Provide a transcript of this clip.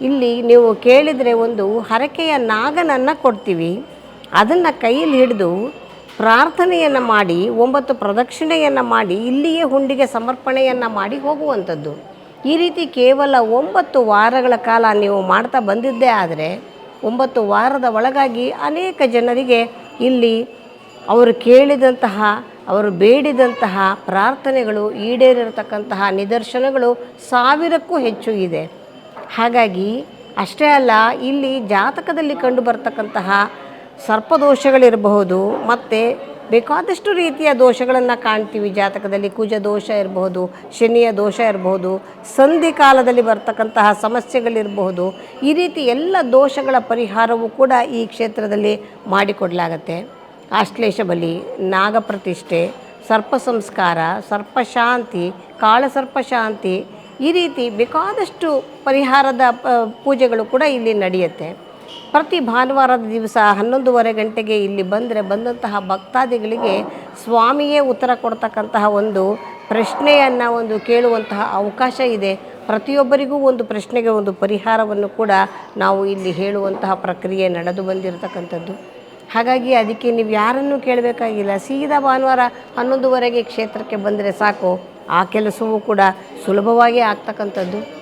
ಇಲ್ಲಿ ನೀವು ಕೇಳಿದರೆ ಒಂದು ಹರಕೆಯ ನಾಗನನ್ನು ಕೊಡ್ತೀವಿ. ಅದನ್ನು ಕೈಯಲ್ಲಿ ಹಿಡಿದು ಪ್ರಾರ್ಥನೆಯನ್ನು ಮಾಡಿ, ಒಂಬತ್ತು ಪ್ರದಕ್ಷಿಣೆಯನ್ನು ಮಾಡಿ, ಇಲ್ಲಿಯೇ ಹುಂಡಿಗೆ ಸಮರ್ಪಣೆಯನ್ನು ಮಾಡಿ ಹೋಗುವಂಥದ್ದು. ಈ ರೀತಿ ಕೇವಲ ಒಂಬತ್ತು ವಾರಗಳ ಕಾಲ ನೀವು ಮಾಡ್ತಾ ಬಂದಿದ್ದೇ ಆದರೆ, ಒಂಬತ್ತು ವಾರದ ಒಳಗಾಗಿ ಅನೇಕ ಜನರಿಗೆ ಇಲ್ಲಿ ಅವರು ಕೇಳಿದಂತಹ, ಅವರು ಬೇಡಿದಂತಹ ಪ್ರಾರ್ಥನೆಗಳು ಈಡೇರಿರತಕ್ಕಂತಹ ನಿದರ್ಶನಗಳು ಸಾವಿರಕ್ಕೂ ಹೆಚ್ಚು ಇದೆ. ಹಾಗಾಗಿ ಅಷ್ಟೇ ಅಲ್ಲ, ಇಲ್ಲಿ ಜಾತಕದಲ್ಲಿ ಕಂಡು ಬರ್ತಕ್ಕಂತಹ ಸರ್ಪದೋಷಗಳಿರಬಹುದು ಮತ್ತು ಬೇಕಾದಷ್ಟು ರೀತಿಯ ದೋಷಗಳನ್ನು ಕಾಣ್ತೀವಿ ಜಾತಕದಲ್ಲಿ. ಕುಜ ದೋಷ ಇರಬಹುದು, ಶನಿಯ ದೋಷ ಇರಬಹುದು, ಸಂಧಿ ಕಾಲದಲ್ಲಿ ಬರ್ತಕ್ಕಂತಹ ಸಮಸ್ಯೆಗಳಿರಬಹುದು. ಈ ರೀತಿ ಎಲ್ಲ ದೋಷಗಳ ಪರಿಹಾರವೂ ಕೂಡ ಈ ಕ್ಷೇತ್ರದಲ್ಲಿ ಮಾಡಿಕೊಡಲಾಗತ್ತೆ. ಆಶ್ಲೇಷ ಬಲಿ, ನಾಗಪ್ರತಿಷ್ಠೆ, ಸರ್ಪ ಸಂಸ್ಕಾರ ಸರ್ಪಶಾಂತಿ ಕಾಳಸರ್ಪಶಾಂತಿ ಈ ರೀತಿ ಬೇಕಾದಷ್ಟು ಪರಿಹಾರದ ಪೂಜೆಗಳು ಕೂಡ ಇಲ್ಲಿ ನಡೆಯುತ್ತೆ. ಪ್ರತಿ ಭಾನುವಾರದ ದಿವಸ ಹನ್ನೊಂದುವರೆ ಗಂಟೆಗೆ ಇಲ್ಲಿ ಬಂದರೆ ಬಂದಂತಹ ಭಕ್ತಾದಿಗಳಿಗೆ ಸ್ವಾಮಿಯೇ ಉತ್ತರ ಕೊಡ್ತಕ್ಕಂತಹ ಒಂದು ಪ್ರಶ್ನೆಯನ್ನು ಒಂದು ಕೇಳುವಂತಹ ಅವಕಾಶ ಇದೆ. ಪ್ರತಿಯೊಬ್ಬರಿಗೂ ಒಂದು ಪ್ರಶ್ನೆಗೆ ಒಂದು ಪರಿಹಾರವನ್ನು ಕೂಡ ನಾವು ಇಲ್ಲಿ ಹೇಳುವಂತಹ ಪ್ರಕ್ರಿಯೆ ನಡೆದು ಬಂದಿರತಕ್ಕಂಥದ್ದು. ಹಾಗಾಗಿ ಅದಕ್ಕೆ ನೀವು ಯಾರನ್ನೂ ಕೇಳಬೇಕಾಗಿಲ್ಲ. ಸೀದಾ ಭಾನುವಾರ ಹನ್ನೊಂದುವರೆಗೆ ಕ್ಷೇತ್ರಕ್ಕೆ ಬಂದರೆ ಸಾಕು. ಆ ಕೆಲಸವೂ ಕೂಡ ಸುಲಭವಾಗಿ ಆಗ್ತಕ್ಕಂಥದ್ದು.